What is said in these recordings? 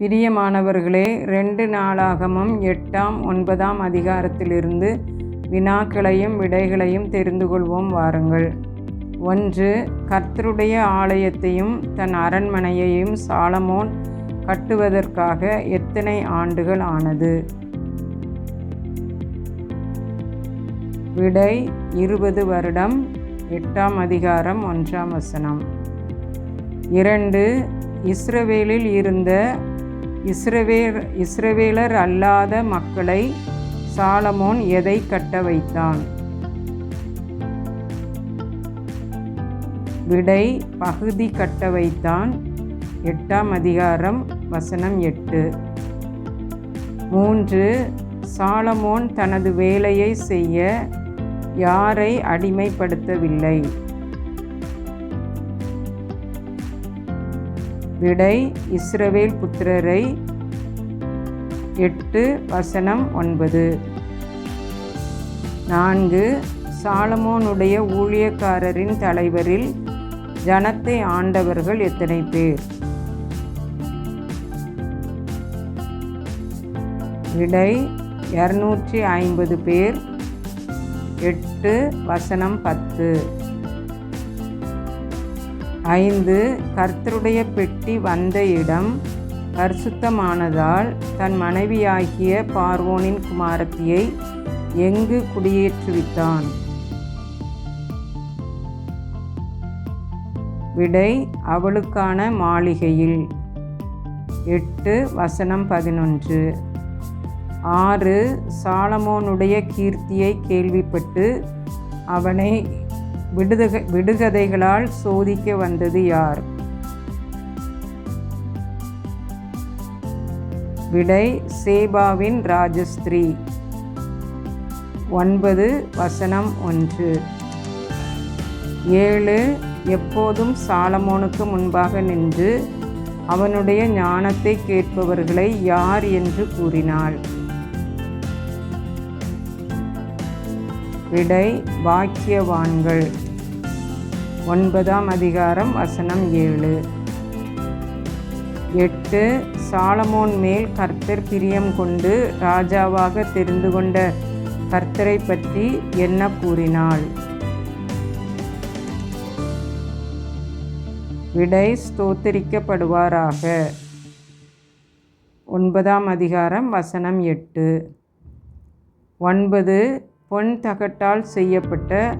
பிரியமானவர்களே ரெண்டு நாளாகமும் எட்டாம் ஒன்பதாம் அதிகாரத்திலிருந்து வினாக்களையும் விடைகளையும் தெரிந்து கொள்வோம் வாருங்கள். ஒன்று கர்த்தருடைய ஆலயத்தையும் தன் அரண்மனையையும் சாலமோன் கட்டுவதற்காக எத்தனை ஆண்டுகள் ஆனது? விடை இருபது வருடம் எட்டாம் அதிகாரம் ஒன்றாம் வசனம். இரண்டு இஸ்ரவேலில் இருந்த இஸ்ரவேல் இஸ்ரவேலர் அல்லாத மக்களை சாலமோன் எதை கட்ட வைத்தான்? விடை பகுதி கட்ட வைத்தான். எட்டாம் அதிகாரம் வசனம் எட்டு. மூன்று சாலமோன் தனது வேலையை செய்ய யாரை அடிமைப்படுத்தவில்லை? விடை இஸ்ரவேல் புத்திரரை. எட்டு வசனம் ஒன்பது. நான்கு. சாலமோனுடைய ஊழியக்காரரின் தலைவரில் ஜனத்தை ஆண்டவர்கள் எத்தனை பேர்? விடை இரநூற்றி ஐம்பது பேர். எட்டு வசனம் பத்து. ஐந்து கர்த்தருடைய பெட்டி வந்த இடம் பரிசுத்தமானதால் தன் மனைவியாகிய பார்வோனின் குமாரத்தியை எங்கு குடியேற்றுவித்தான் விடை அவளுக்கான மாளிகையில். எட்டு வசனம் பதினொன்று. ஆறு சாலமோனுடைய கீர்த்தியை கேள்விப்பட்டு அவனை விடுதக விடுகதைகளால் சோதிக்க வந்தது யார்? விடை சேபாவின் ராஜஸ்திரீ. ஒன்பது வசனம் ஒன்று. ஏழு எப்போதும் சாலமோனுக்கு முன்பாக நின்று அவனுடைய ஞானத்தை கேட்பவர்களை யார் என்று கூறினாள்? விடை பாக்கியவான்கள். ஒன்பதாம் அதிகாரம் வசனம் ஏழு. எட்டு சாலமோன் மேல் கர்த்தர் பிரியம் கொண்டு ராஜாவாக தெரிந்து கொண்ட கர்த்தரை பற்றி என்ன கூறினாள்? விடை ஸ்தோத்தரிக்கப்படுவாராக. ஒன்பதாம் அதிகாரம் வசனம் எட்டு. ஒன்பது பொன் தகட்டால் செய்யப்பட்ட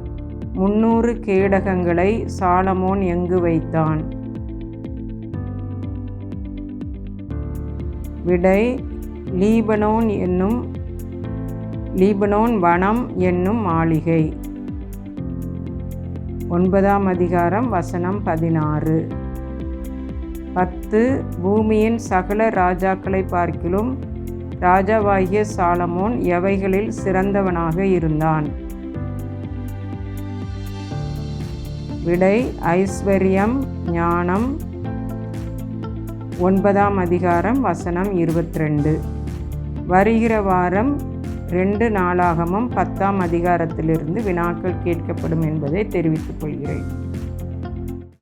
முன்னூறு கேடகங்களை சாலமோன் எங்கு வைத்தான்? விடை லீபனோன் என்னும் லீபனோன் வனம் என்னும் மாளிகை. ஒன்பதாம் அதிகாரம் வசனம் பதினாறு. பத்து பூமியின் சகல ராஜாக்களை பார்க்கிலும் ராஜாவாகிய சாலமோன் எவைகளில் சிறந்தவனாக இருந்தான்? விடை ஐஸ்வர்யம் ஞானம். ஒன்பதாம் அதிகாரம் வசனம் இருபத்தி ரெண்டு வருகிற வாரம் ரெண்டு நாளாகமும் பத்தாம் அதிகாரத்திலிருந்து வினாக்கள் கேட்கப்படும் என்பதை தெரிவித்துக் கொள்கிறேன்.